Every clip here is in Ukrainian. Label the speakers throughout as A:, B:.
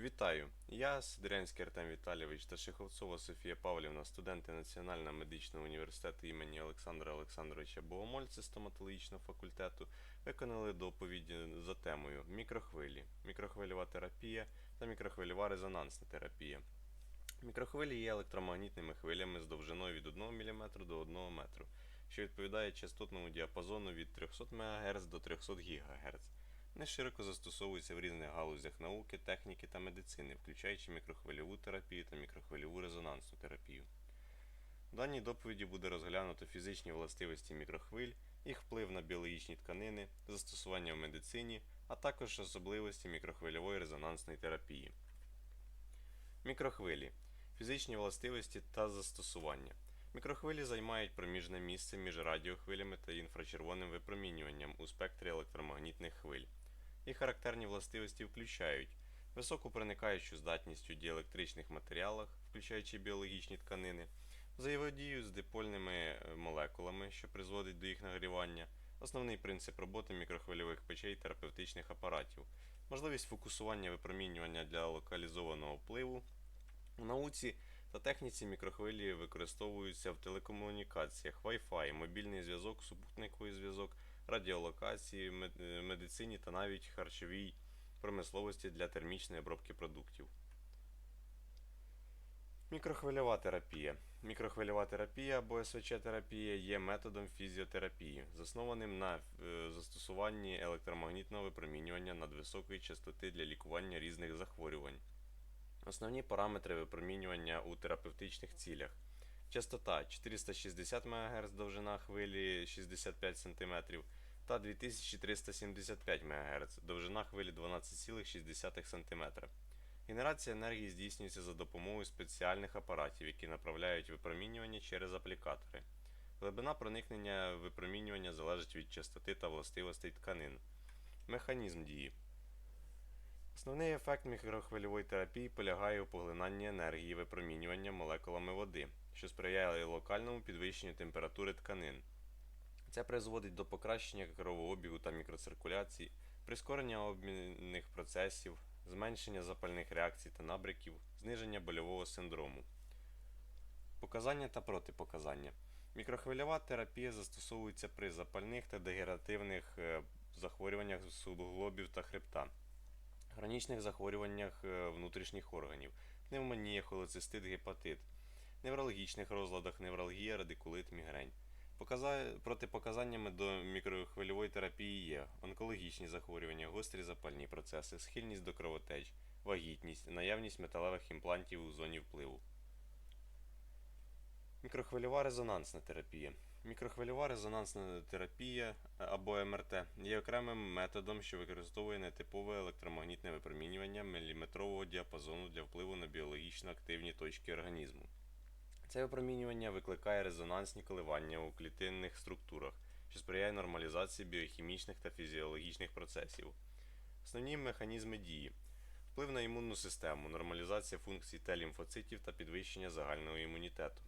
A: Вітаю! Я Сидорянський Артем Віталійович та Шеховцова Софія Павлівна, студенти Національного медичного університету імені Олександра Олександровича Богомольця стоматологічного факультету, виконали доповідь за темою мікрохвилі, мікрохвильова терапія та мікрохвильова резонансна терапія. Мікрохвилі є електромагнітними хвилями з довжиною від 1 мм до 1 метру, що відповідає частотному діапазону від 300 МГц до 300 ГГц. Вони широко застосовуються в різних галузях науки, техніки та медицини, включаючи мікрохвильову терапію та мікрохвильову резонансну терапію. В даній доповіді буде розглянуто фізичні властивості мікрохвиль, їх вплив на біологічні тканини, застосування в медицині, а також особливості мікрохвильової резонансної терапії. Мікрохвилі фізичні властивості та застосування. Мікрохвилі займають проміжне місце між радіохвилями та інфрачервоним випромінюванням у спектрі електромагнітних хвиль. Їх характерні властивості включають високу проникаючу здатність у діелектричних матеріалах, включаючи біологічні тканини, взаємодію з дипольними е, молекулами, що призводить до їх нагрівання, основний принцип роботи мікрохвильових печей терапевтичних апаратів, можливість фокусування випромінювання для локалізованого впливу. У науці та техніці мікрохвилі використовуються в телекомунікаціях, Wi-Fi, мобільний зв'язок, супутниковий зв'язок, радіолокації, мед- медицині та навіть харчовій промисловості для термічної обробки продуктів. Мікрохвильова терапія. Мікрохвильова терапія або СВЧ-терапія є методом фізіотерапії, заснованим на е, застосуванні електромагнітного випромінювання надвисокої частоти для лікування різних захворювань. Основні параметри випромінювання у терапевтичних цілях. Частота 460 МГц, довжина хвилі 65 см та 2375 МГц, довжина хвилі 12,6 см. Генерація енергії здійснюється за допомогою спеціальних апаратів, які направляють випромінювання через аплікатори. Глибина проникнення випромінювання залежить від частоти та властивостей тканин. Механізм дії. Основний ефект мікрохвильової терапії полягає у поглинанні енергії випромінювання молекулами води, що сприяє локальному підвищенню температури тканин. Це призводить до покращення кровообігу та мікроциркуляції, прискорення обмінних процесів, зменшення запальних реакцій та набряків, зниження больового синдрому. Показання та протипоказання. Мікрохвильова терапія застосовується при запальних та дегенеративних е, захворюваннях суглобів та хребта хронічних захворюваннях е, внутрішніх органів, пневмонія, холецистит, гепатит, неврологічних розладах, невралгія, радикулит, мігрень. Показа... Протипоказаннями до мікрохвильової терапії є онкологічні захворювання, гострі запальні процеси, схильність до кровотеч, вагітність, наявність металевих імплантів у зоні впливу. Мікрохвильова резонансна терапія. Мікрохвильова резонансна терапія е, або МРТ є окремим методом, що використовує нетипове електромагнітне випромінювання міліметрового діапазону для впливу на біологічно активні точки організму. Це випромінювання викликає резонансні коливання у клітинних структурах, що сприяє нормалізації біохімічних та фізіологічних процесів. Основні механізми дії. Вплив на імунну систему, нормалізація функцій Т-лімфоцитів та підвищення загального імунітету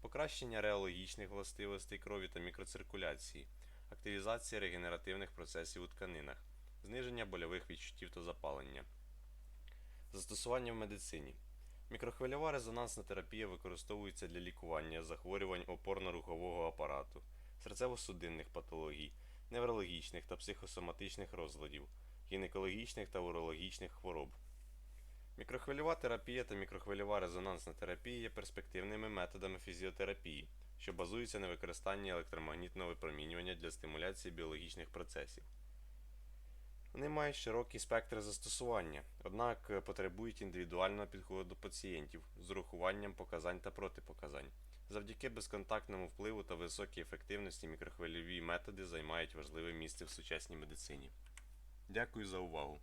A: покращення реологічних властивостей крові та мікроциркуляції, активізація регенеративних процесів у тканинах, зниження больових відчуттів та запалення. Застосування в медицині. Мікрохвильова резонансна терапія використовується для лікування захворювань опорно-рухового апарату, серцево-судинних патологій, неврологічних та психосоматичних розладів, гінекологічних та урологічних хвороб. Мікрохвильова терапія та мікрохвильова резонансна терапія є перспективними методами фізіотерапії, що базуються на використанні електромагнітного випромінювання для стимуляції біологічних процесів. Вони мають широкий спектр застосування, однак е, потребують індивідуального підходу до пацієнтів з урахуванням показань та протипоказань. Завдяки безконтактному впливу та високій ефективності мікрохвильові методи займають важливе місце в сучасній медицині. Дякую за увагу!